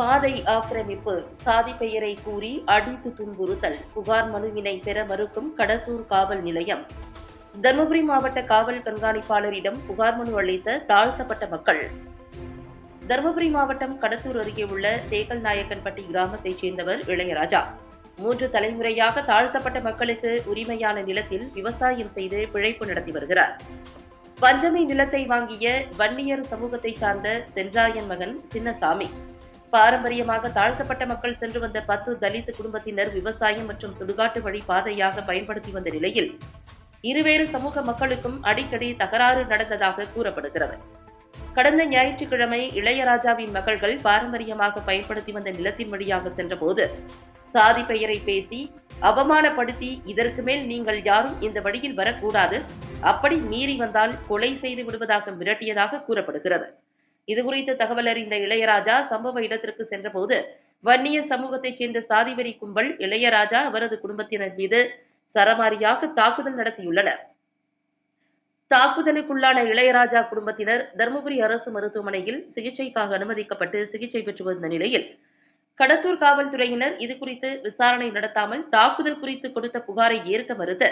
பாதை ஆக்கிரமிப்பு. சாதி பெயரை கூறி அடித்து துன்புறுத்தல். புகார் மனுவினை பெற மறுக்கும் கடத்தூர் காவல் நிலையம். தருமபுரி மாவட்ட காவல் கண்காணிப்பாளரிடம் புகார் மனு அளித்த தாழ்த்தப்பட்ட மக்கள். தருமபுரி மாவட்டம் கடத்தூர் அருகே உள்ள தேக்கல் நாயக்கன்பட்டி கிராமத்தைச் சேர்ந்தவர் இளையராஜா. மூன்று தலைமுறையாக தாழ்த்தப்பட்ட மக்களுக்கு உரிமையான நிலத்தில் விவசாயம் செய்து பிழைப்பு நடத்தி வருகிறார். பஞ்சமி நிலத்தை வாங்கிய வன்னியர் சமூகத்தைச் சார்ந்த சென்றாயன் மகன் சின்னசாமி. பாரம்பரியமாக தாழ்த்தப்பட்ட மக்கள் சென்று வந்த பத்து தலித் குடும்பத்தினர் விவசாயம் மற்றும் சுடுகாட்டு வழி பாதையாக பயன்படுத்தி வந்த நிலையில் இருவேறு சமூக மக்களுக்கும் அடிக்கடி தகராறு நடந்ததாக கூறப்படுகிறது. கடந்த ஞாயிற்றுக்கிழமை இளையராஜாவின் மகள்கள் பாரம்பரியமாக பயன்படுத்தி வந்த நிலத்தின் வழியாக சென்றபோது சாதி பெயரை பேசி அவமானப்படுத்தி இதற்கு மேல் நீங்கள் யாரும் இந்த வழியில் வரக்கூடாது. அப்படி மீறி வந்தால் கொலை செய்து விடுவதாக மிரட்டியதாக கூறப்படுகிறது. இதுகுறித்து தகவல் அறிந்த இளையராஜா சம்பவ இடத்திற்கு சென்றபோது வன்னிய சமூகத்தைச் சேர்ந்த சாதிவெறி கும்பல் இளையராஜா அவரது குடும்பத்தினர் மீது சரமாரியாக தாக்குதல் நடத்தியுள்ளனர். தாக்குதலுக்குள்ளான இளையராஜா குடும்பத்தினர் தருமபுரி அரசு மருத்துவமனையில் சிகிச்சைக்காக அனுமதிக்கப்பட்டு சிகிச்சை பெற்று வந்த நிலையில் கடத்தூர் காவல்துறையினர் இதுகுறித்து விசாரணை நடத்தாமல் தாக்குதல் குறித்து கொடுத்த புகாரை ஏற்க மறுத்து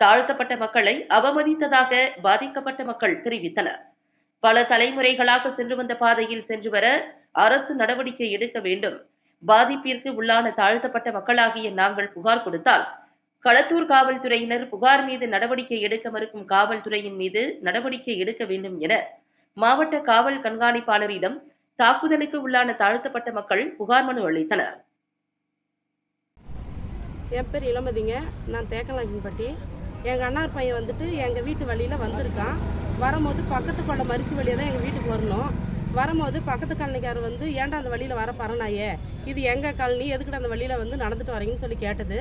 தாழ்த்தப்பட்ட மக்களை அவமதித்ததாக பாதிக்கப்பட்ட மக்கள் தெரிவித்தனர். பல தலைமுறைகளாக சென்று வந்த பாதையில் சென்று வர அரசு நடவடிக்கை எடுக்க வேண்டும். பாதிப்பிற்கு உள்ளான தாழ்த்தப்பட்ட மக்களாகிய நாங்கள் புகார் கொடுத்தால் களத்தூர் காவல்துறையினர் புகார் மீது நடவடிக்கை எடுக்க மறுக்கும் காவல்துறையின் மீது நடவடிக்கை எடுக்க வேண்டும் என மாவட்ட காவல் கண்காணிப்பாளரிடம் தாக்குதலுக்கு உள்ளான தாழ்த்தப்பட்ட மக்கள் புகார் மனு அளித்தனர். என் பேர் இளமதிங்க. நான் தேக்கலாக்கின்பட்டி. எங்கள் அண்ணார் பையன் வந்துட்டு எங்கள் வீட்டு வழியில் வந்திருக்கான். வரும்போது பக்கத்து கொண்ட மரிசி வழியாக தான் எங்கள் வீட்டுக்கு வரணும். வரும்போது பக்கத்து காலனிக்காரர் வந்து ஏன்டா அந்த வழியில் வர பறனாயே இது எங்கள் காலனி எதுக்கிட்ட அந்த வழியில் வந்து நடந்துட்டு வரீங்கன்னு சொல்லி கேட்டது.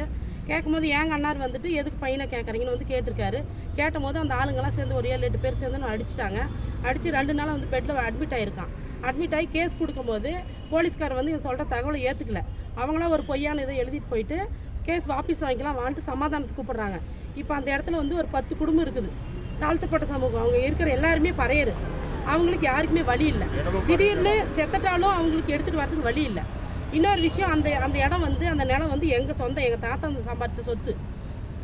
கேட்கும்போது எங்கள் அண்ணார் வந்துட்டு எதுக்கு பையனை கேட்குறீங்கன்னு வந்து கேட்டிருக்காரு. கேட்டபோது அந்த ஆளுங்கெல்லாம் சேர்ந்து ஒரு ஏழு எட்டு பேர் சேர்ந்து நான் அடிச்சிட்டாங்க. அடித்து ரெண்டு நாள் வந்து பெட்டில் அட்மிட் ஆகிருக்கான் அட்மிட் ஆகி கேஸ் கொடுக்கும்போது போலீஸ்கார் வந்து இவன் சொல்கிற தகவலை ஏற்றுக்கல அவங்களாம் ஒரு பொய்யான இதை எழுதிட்டு போயிட்டு கேஸ் வாபஸ் வாங்கிக்கலாம் வான்ட்டு சமாதானத்துக்கு கூப்பிட்றாங்க. இப்போ அந்த இடத்துல வந்து ஒரு பத்து குடும்பம் இருக்குது. தாழ்த்தப்பட்ட சமூகம். அவங்க இருக்கிற எல்லாருமே பறையரு. அவங்களுக்கு யாருக்குமே வழி இல்லை. திடீர்னு செத்துட்டாலும் அவங்களுக்கு எடுத்துகிட்டு வரதுக்கு வழி இல்லை. இன்னொரு விஷயம் அந்த அந்த இடம் வந்து அந்த நிலம் வந்து எங்கள் சொந்தம் எங்கள் தாத்தா வந்து சம்பாரித்த சொத்து.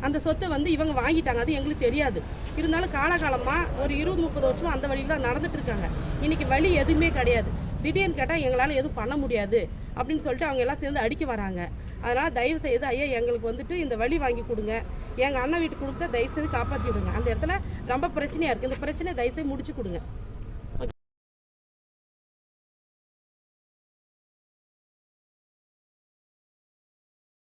அந்த சொத்தை வந்து இவங்க வாங்கிட்டாங்க. அது எங்களுக்கு தெரியாது. இருந்தாலும் காலகாலமாக ஒரு இருபது முப்பது வருஷமாக அந்த வழியில் தான் நடந்துட்டு இருக்காங்க. இன்றைக்கி வழி எதுவுமே கிடையாது. திடீர்னு கேட்டால் எங்களால் எதுவும் பண்ண முடியாது அப்படின்னு சொல்லிட்டு அவங்க எல்லாம் சேர்ந்து அடிக்க வராங்க. அதனால் தயவு செய்து ஐயா எங்களுக்கு வந்துட்டு இந்த வழி வாங்கி கொடுங்க. எங்கள் அண்ணன் வீட்டுக்கு கொடுத்தா தயவு செய்து காப்பாற்றி விடுங்க அந்த இடத்துல ரொம்ப பிரச்சனையாக இருக்குது இந்த பிரச்சனையை தயவு செய்து முடிச்சு கொடுங்க.